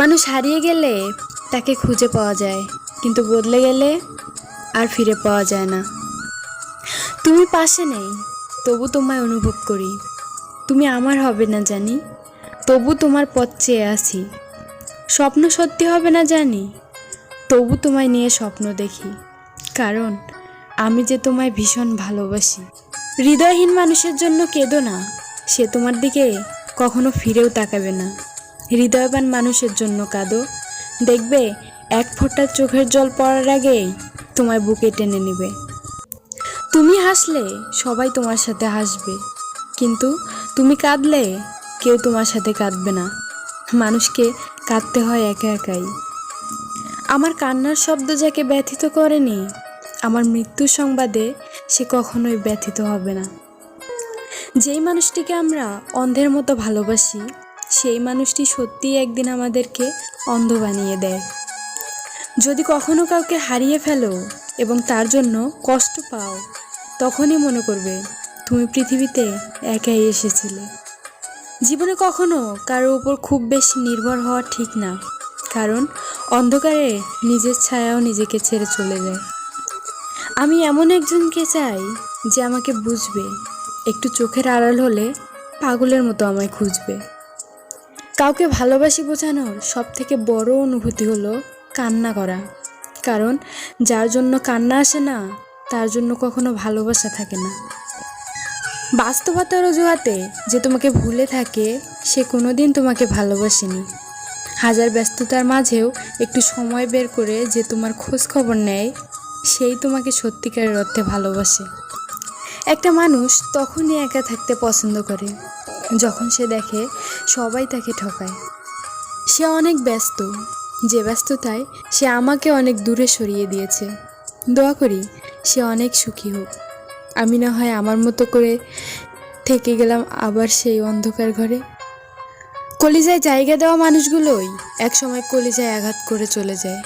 মানুষ হারিয়ে গেলে তাকে খুঁজে পাওয়া যায়, কিন্তু বদলে গেলে আর ফিরে পাওয়া যায় না। তুমি পাশে নেই, তবু তোমায় অনুভব করি। তুমি আমার হবে না জানি, তবু তোমার পথ চেয়ে আসি স্বপ্ন সত্যি হবে না জানি, তবু তোমায় নিয়ে স্বপ্ন দেখি। কারণ আমি যে তোমায় ভীষণ ভালোবাসি। হৃদয়হীন মানুষের জন্য কেঁদো না, সে তোমার দিকে কখনো ফিরেও তাকাবে না। হৃদয়বান মানুষের জন্য কাঁদো। দেখবে, এক ফোঁটা চোখের জল পড়ার আগেই তোমায় বুকে টেনে নেবে। তুমি হাসলে, সবাই তোমার সাথে হাসবে। কিন্তু তুমি কাঁদলে, কেউ তোমার সাথে কাঁদবে না। মানুষকে কাঁদতে হয় একা একাই। আমার কান্নার শব্দ যাকে ব্যথিত করেনি, আমার মৃত্যুর সংবাদে সে কখনোই ব্যথিত হবে না। যেই মানুষটিকে আমরা অন্ধের মতো ভালোবাসি সেই মানুষটি সত্যিই একদিন আমাদেরকে অন্ধ বানিয়ে দেয়। যদি কখনো কাউকে হারিয়ে ফেলো এবং তার জন্য কষ্ট পাও, তখনই মনে করবে, তুমি পৃথিবীতে একাই এসেছিলে। জীবনে কখনো কারোর উপর খুব বেশি নির্ভর হওয়া ঠিক না, কারণ অন্ধকারে নিজের ছায়াও নিজেকে ছেড়ে চলে যায়। আমি এমন একজনকে চাই যে আমাকে বুঝবে, একটু চোখের আড়াল হলে পাগলের মতো আমায় খুঁজবে। কাউকে ভালোবাসি বোঝানোর সব থেকে বড় অনুভূতি হলো কান্না করা। কারণ যার জন্য কান্না আসে না, তার জন্য কখনো ভালোবাসা থাকে না। বাস্তবতার অজুহাতে যে তোমাকে ভুলে থাকে, সে কোনো দিন তোমাকে ভালোবাসেনি। হাজার ব্যস্ততার মাঝেও একটু সময় বের করে যে তোমার খোঁজ খবর নেয়, সেই তোমাকে সত্যিকারের অর্থে ভালোবাসে। একটা মানুষ তখনই একা থাকতে পছন্দ করে। যখন সে দেখে, সবাই তাকে ঠকায়। সে অনেক ব্যস্ত। যে ব্যস্ততায় সে আমাকে অনেক দূরে সরিয়ে দিয়েছে। দোয়া করি সে অনেক সুখী হোক। আমি না হয় আমার মতো করে থেকে গেলাম আবার সেই অন্ধকার ঘরে। কলিজায় জায়গা দেওয়া মানুষগুলোই একসময় কলিজায় আঘাত করে চলে যায়।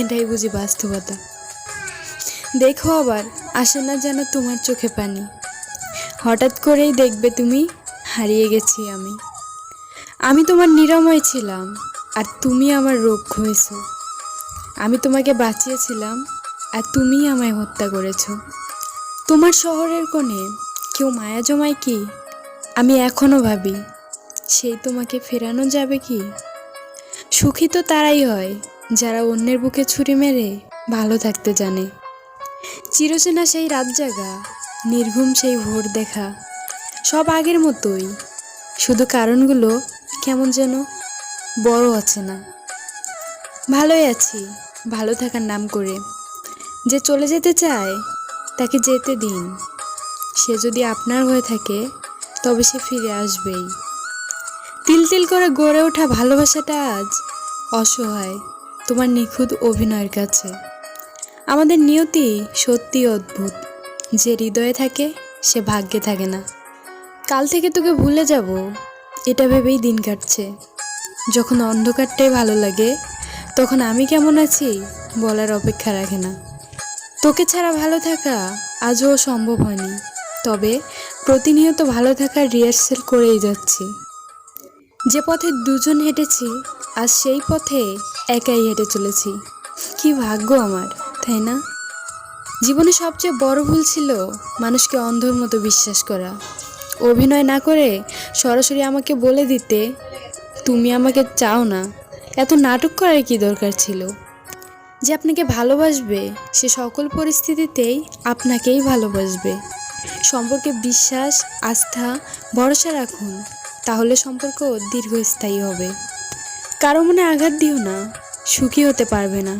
এটাই বুঝি বাস্তবতা। দেখো আবার, আসে না যেন তোমার চোখে পানি। হঠাৎ করেই দেখবে তুমি হারিয়ে গেছি আমি। আমি তোমার নিরাময় ছিলাম, আর তুমি আমার রোগ হয়েছ। আমি তোমাকে বাঁচিয়েছিলাম, আর তুমি আমায় হত্যা করেছ। তোমার শহরের কোণে কেউ মায়া জমায় কি? আমি এখনও ভাবি, সেই তোমাকে ফেরানো যাবে কি? সুখী তো তারাই হয়, যারা অন্যের বুকে ছুরি মেরে ভালো থাকতে জানে। চিরচেনা সেই রাত জাগা নির্ঘুম সেই ভোর দেখা। সব আগের মতোই। শুধু কারণগুলো কেমন যেন বড় আছে না। ভালোই আছি, ভালো থাকার নাম করে। যে চলে যেতে চায়, তাকে যেতে দিন। সে যদি আপনার হয়ে থাকে, তবে সে ফিরে আসবেই। তিল তিল করে গড়ে ওঠা ভালোবাসাটা আজ অসহায়, তোমার নিখুঁত অভিনয়ের কাছে। আমাদের নিয়তি সত্যি অদ্ভুত। যে হৃদয়ে থাকে, সে ভাগ্যে থাকে না। কাল থেকে তোকে ভুলে যাব। এটা ভেবেই দিন কাটছে। যখন অন্ধকারটাই ভালো লাগে, তখন আমি কেমন আছি বলার অপেক্ষা রাখে না। তোকে ছাড়া ভালো থাকা আজও সম্ভব হয়নি, তবে প্রতিনিয়ত ভালো থাকার রিহার্সেল করেই যাচ্ছি। যে পথে দুজন হেঁটেছি, আর সেই পথে একাই হেঁটে চলেছি। কি ভাগ্য আমার, তাই না? জীবনে সবচেয়ে বড় ভুল ছিল মানুষকে অন্ধর মতো বিশ্বাস করা। অভিনয় না করে সরাসরি আমাকে বলে দিতে, তুমি আমাকে চাও না। এত নাটক করার কি দরকার ছিল? যে আপনাকে ভালোবাসবে, সে সকল পরিস্থিতিতেই আপনাকেই ভালোবাসবে। সম্পর্কে বিশ্বাস, আস্থা, ভরসা রাখুন, তাহলে সম্পর্ক দীর্ঘস্থায়ী হবে। কারও মনে আঘাত দিও না, সুখী হতে পারবে না।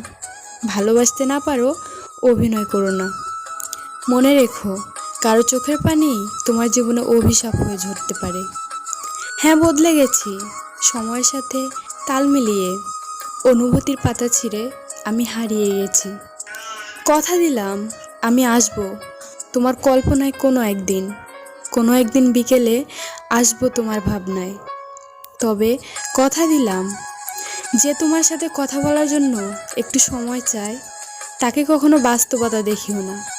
ভালোবাসতে না পারো, অভিনয় করো না। মনে রেখো কারও চোখের পানি তোমার জীবনে অভিশাপ হয়ে ঝরতে পারে। হ্যাঁ বদলে গেছি। সময়ের সাথে তাল মিলিয়ে অনুভূতির পাতা ছিঁড়ে আমি হারিয়ে গেছি। কথা দিলাম, আমি আসব। তোমার কল্পনায় কোনো একদিন কোনো একদিন বিকেলে আসব তোমার ভাবনায়। তবে কথা দিলাম, যে তোমার সাথে কথা বলার জন্য একটু সময় চায়, তাকে কখনো বাস্তবতা দেখিও না।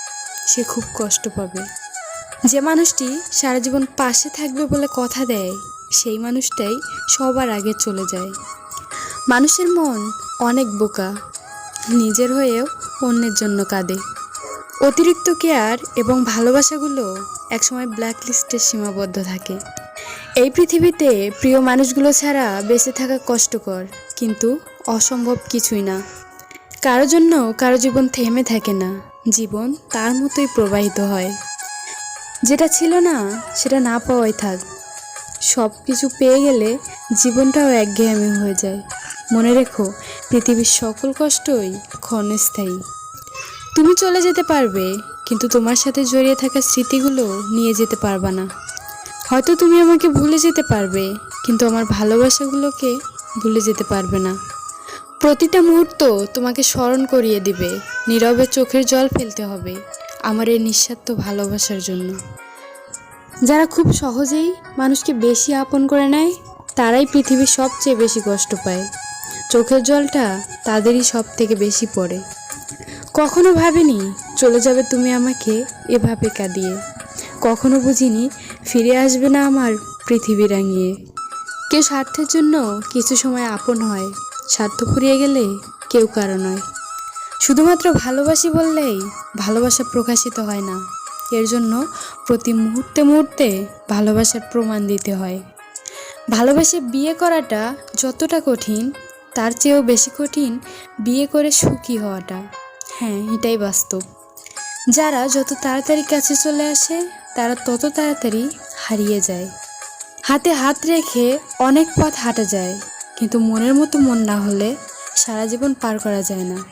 সে খুব কষ্ট পাবে। যে মানুষটি সারা জীবন পাশে থাকবে বলে কথা দেয়, সেই মানুষটাই সবার আগে চলে যায়। মানুষের মন অনেক বোকা, নিজের হয়েও অন্যের জন্য কাঁদে। অতিরিক্ত কেয়ার এবং ভালোবাসাগুলো একসময় ব্ল্যাক লিস্টে সীমাবদ্ধ থাকে। এই পৃথিবীতে প্রিয় মানুষগুলো ছাড়া বেঁচে থাকা কষ্টকর, কিন্তু অসম্ভব কিছুই না। কারও জন্য কারও জীবন থেমে থাকে না। জীবন তার মতোই প্রবাহিত হয়। যেটা ছিল না, সেটা না পাওয়াই থাক। সব কিছু পেয়ে গেলে জীবনটাও একঘেয়েমি হয়ে যায়। মনে রেখো, পৃথিবীর সকল কষ্টই ক্ষণস্থায়ী। তুমি চলে যেতে পারবে, কিন্তু তোমার সাথে জড়িয়ে থাকা স্মৃতিগুলো নিয়ে যেতে পারবা না। হয়তো তুমি আমাকে ভুলে যেতে পারবে, কিন্তু আমার ভালোবাসাগুলোকে ভুলে যেতে পারবে না। প্রতিটা মুহূর্ত তোমাকে স্মরণ করিয়ে দিবে। নীরবে চোখের জল ফেলতে হবে আমার এই নিঃস্বার্থ ভালোবাসার জন্য। যারা খুব সহজেই মানুষকে বেশি আপন করে নেয়, তারাই পৃথিবীর সবচেয়ে বেশি কষ্ট পায়। চোখের জলটা তাদেরই সব থেকে বেশি পড়ে। কখনো ভাবিনি চলে যাবে তুমি আমাকে এভাবে কাঁদিয়ে। কখনো বুঝিনি ফিরে আসবে না আমার পৃথিবী রাঙিয়ে। কেউ স্বার্থের জন্য কিছু সময় আপন হয়। স্বার্থ ফুরিয়ে গেলে কেউ কারও নয়। শুধুমাত্র ভালোবাসি বললেই ভালোবাসা প্রকাশিত হয় না। এর জন্য প্রতি মুহূর্তে মুহূর্তে ভালোবাসার প্রমাণ দিতে হয়। ভালোবাসে বিয়ে করাটা যতটা কঠিন, তার চেয়েও বেশি কঠিন বিয়ে করে সুখী হওয়াটা। হ্যাঁ এটাই বাস্তব। যারা যত তাড়াতাড়ি কাছে চলে আসে, তারা তত তাড়াতাড়ি হারিয়ে যায়। হাতে হাত রেখে অনেক পথ হাঁটা যায়। কিন্তু মনের মতো মন না হলে সারা জীবন পার করা যায় না।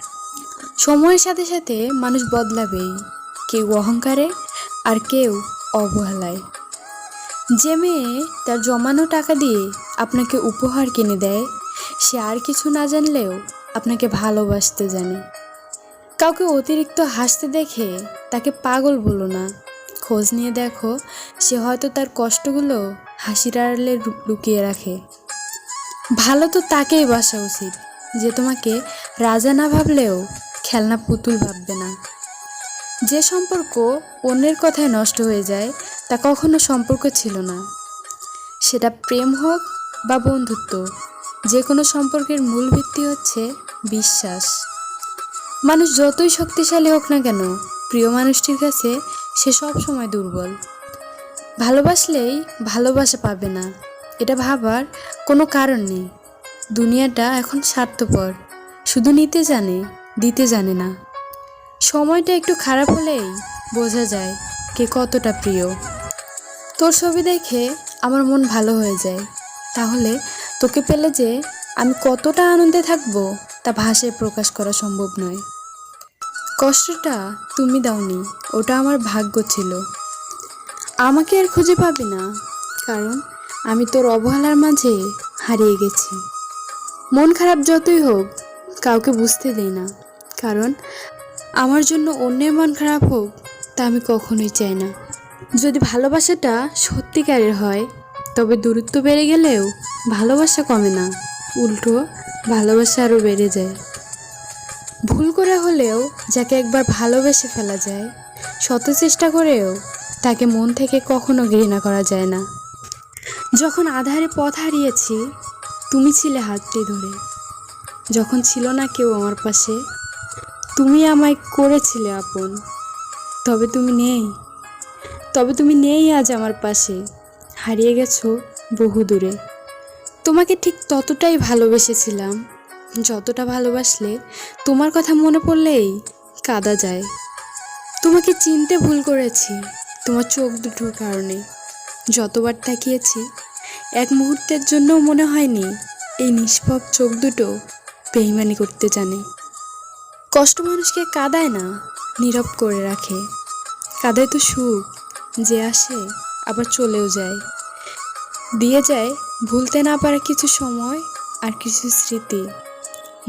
সময়ের সাথে সাথে মানুষ বদলাবেই। কেউ অহংকারে আর কেউ অবহেলায়। যে মেয়ে তার জমানো টাকা দিয়ে আপনাকে উপহার কিনে দেয়, সে আর কিছু না জানলেও আপনাকে ভালোবাসতে জানে। কাউকে অতিরিক্ত হাসতে দেখে তাকে পাগল বলো না। খোঁজ নিয়ে দেখো, সে হয়তো তার কষ্টগুলো হাসির আড়ালে লুকিয়ে রাখে। ভালো তো তাকেই বাসা উচিত, যে তোমাকে রাজা না ভাবলেও খেলনা পুতুল ভাববে না। যে সম্পর্ক অন্যের কথায় নষ্ট হয়ে যায়, তা কখনো সম্পর্ক ছিল না। সেটা প্রেম হোক বা বন্ধুত্ব, যে কোনো সম্পর্কের মূল ভিত্তি হচ্ছে বিশ্বাস। মানুষ যতই শক্তিশালী হোক না কেন, প্রিয় মানুষটির কাছে সে সব সময় দুর্বল। ভালোবাসলেই ভালোবাসা পাবে না, এটা ভাবার কোনো কারণ নেই। দুনিয়াটা এখন স্বার্থপর। শুধু নিতে জানে, দিতে জানে না। সময়টা একটু খারাপ হলেই বোঝা যায় কে কতটা প্রিয়। তোর ছবি দেখে আমার মন ভালো হয়ে যায়। তাহলে তোকে পেলে যে আমি কতটা আনন্দে থাকব তা ভাষায় প্রকাশ করা সম্ভব নয়। কষ্টটা তুমি দাওনি, ওটা আমার ভাগ্য ছিল। আমাকে আর খুঁজে পাবি না, কারণ আমি তোর অবহেলার মাঝে হারিয়ে গেছি। মন খারাপ যতই হোক, কাউকে বুঝতে দেই না। কারণ আমার জন্য অন্যের মন খারাপ হোক, তা আমি কখনোই চাই না। যদি ভালোবাসাটা সত্যিকারের হয়, তবে দূরত্ব বেড়ে গেলেও ভালোবাসা কমে না। উল্টো, ভালোবাসা আরও বেড়ে যায়। ভুল করে হলেও যাকে একবার ভালোবেসে ফেলা যায়, শত চেষ্টা করেও তাকে মন থেকে কখনো ঘৃণা করা যায় না। যখন আধারে পথ হারিয়েছি, তুমি ছিলে হাতটি ধরে। যখন ছিল না কেউ আমার পাশে, তুমি আমায় করেছিলে আপন। তবে তুমি নেই। তবে তুমি নেই আজ আমার পাশে। হারিয়ে গেছো বহু দূরে। তোমাকে ঠিক ততটাই ভালোবেসেছিলাম, যতটা ভালোবাসলে তোমার কথা মনে পড়লেই কাদা যায়। তোমাকে চিনতে ভুল করেছি, তোমার চোখ দুটোর কারণে। যতবার তাকিয়েছি, এক মুহূর্তের জন্যও মনে হয়নি এই নিষ্পাপ চোখ দুটো বেইমানি করতে জানে। কষ্ট মানুষকে কাদায় না, নীরব করে রাখে। কাদায় তো সুখ, যে আসে আবার চলেও যায়। দিয়ে যায় ভুলতে না পারা কিছু সময় আর কিছু স্মৃতি,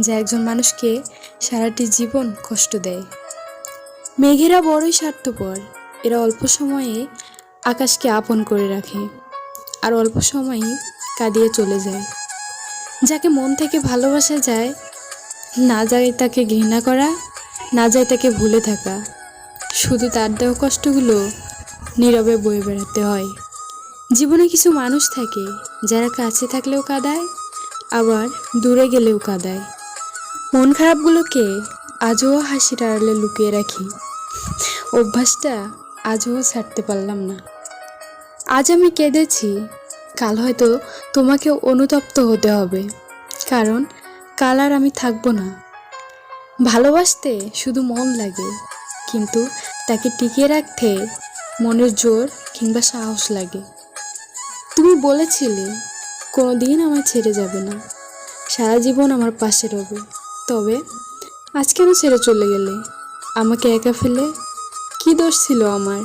যা একজন মানুষকে সারাটি জীবন কষ্ট দেয়। মেঘেরা বড়ই স্বার্থপর, এরা অল্প সময়ে আকাশকে আপন করে রাখে আর অল্প সময়ই কাঁদিয়ে চলে যায়। যাকে মন থেকে ভালোবাসা যায়, না যায় তাকে ঘৃণা করা, না যায় তাকে ভুলে থাকা। শুধু তার দেওয়া কষ্টগুলো নীরবে বয়ে বেড়াতে হয়। জীবনে কিছু মানুষ থাকে যারা কাছে থাকলেও কাঁদায়, আবার দূরে গেলেও কাঁদায়। মন খারাপগুলোকে আজও হাসির আড়ালে লুকিয়ে রাখি। অভ্যাসটা আজও ছাড়তে পারলাম না। আজ আমি কেঁদেছি। কাল হয়তো তোমাকে অনুতপ্ত হতে হবে। কারণ কাল আর আমি থাকব না। ভালোবাসতে শুধু মন লাগে, কিন্তু তাকে টিকিয়ে রাখতে মনের জোর কিংবা সাহস লাগে। তুমি বলেছিলে কোনো দিন আমায় ছেড়ে যাবে না। সারা জীবন আমার পাশে রবে। তবে আজ কেন ছেড়ে চলে গেলে? আমাকে একা ফেলে কি দোষ ছিল আমার?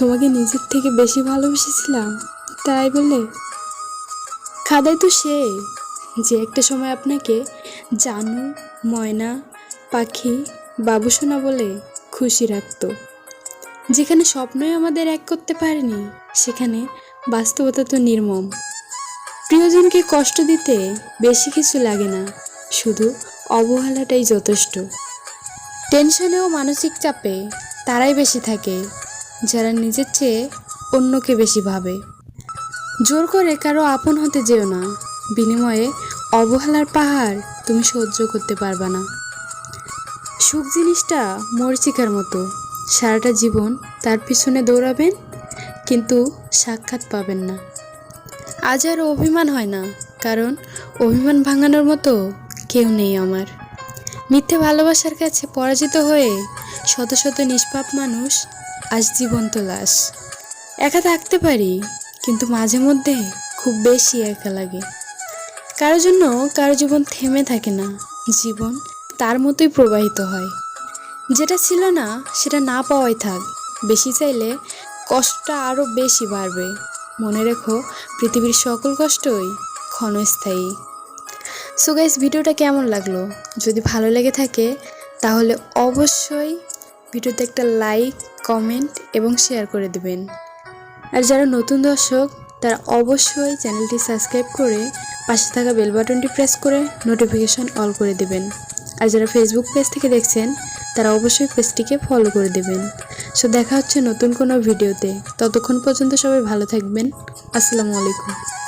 তোমাকে নিজের থেকে বেশি ভালোবেসেছিলাম, তাই বলে? খাদাই তো সে, যে একটা সময় আপনাকে জানু, ময়না, পাখি, বাবুসোনা বলে খুশি রাখতো। যেখানে স্বপ্নই আমাদের এক করতে পারেনি, সেখানে বাস্তবতা তো নির্মম। প্রিয়জনকে কষ্ট দিতে বেশি কিছু লাগে না, শুধু অবহেলাটাই যথেষ্ট। টেনশনে ও মানসিক চাপে তারাই বেশি থাকে। যারা নিজের চেয়ে অন্যকে বেশি ভাবে। জোর করে কারও আপন হতে যেও না। বিনিময়ে অবহেলার পাহাড় তুমি সহ্য করতে পারবা না। সুখ জিনিসটা মরিচিকার মতো। সারাটা জীবন তার পিছনে দৌড়াবেন, কিন্তু সাক্ষাৎ পাবেন না। আজ আর অভিমান হয় না, কারণ অভিমান ভাঙানোর মতো কেউ নেই আমার। মিথ্যে ভালোবাসার কাছে পরাজিত হয়ে শত শত নিষ্পাপ মানুষ আজ জীবন্ত লাশ। একা থাকতে পারি, কিন্তু মাঝে মধ্যে খুব বেশি একা লাগে। কারও জন্য কারও জীবন থেমে থাকে না, জীবন তার মতোই প্রবাহিত হয়। যেটা ছিল না, সেটা না পাওয়াই থাক। বেশি চাইলে কষ্টটা আরও বেশি বাড়বে। মনে রেখো, পৃথিবীর সকল কষ্টই ক্ষণস্থায়ী। সো গাইস ভিডিওটা কেমন লাগল? যদি ভালো লেগে থাকে, তাহলে অবশ্যই ভিডিওতে একটা লাইক, কমেন্ট এবং শেয়ার করে দেবেন। আর যারা নতুন দর্শক, তারা অবশ্যই চ্যানেলটি সাবস্ক্রাইব করে পাশে থাকা বেল বাটনটি প্রেস করে নোটিফিকেশন অল করে দেবেন। আর যারা ফেসবুক পেজ থেকে দেখছেন, তারা অবশ্যই পেজটিকে ফলো করে দেবেন। সো দেখা হচ্ছে নতুন কোনো ভিডিওতে। ততক্ষণ পর্যন্ত সবাই ভালো থাকবেন। আসসালামু আলাইকুম।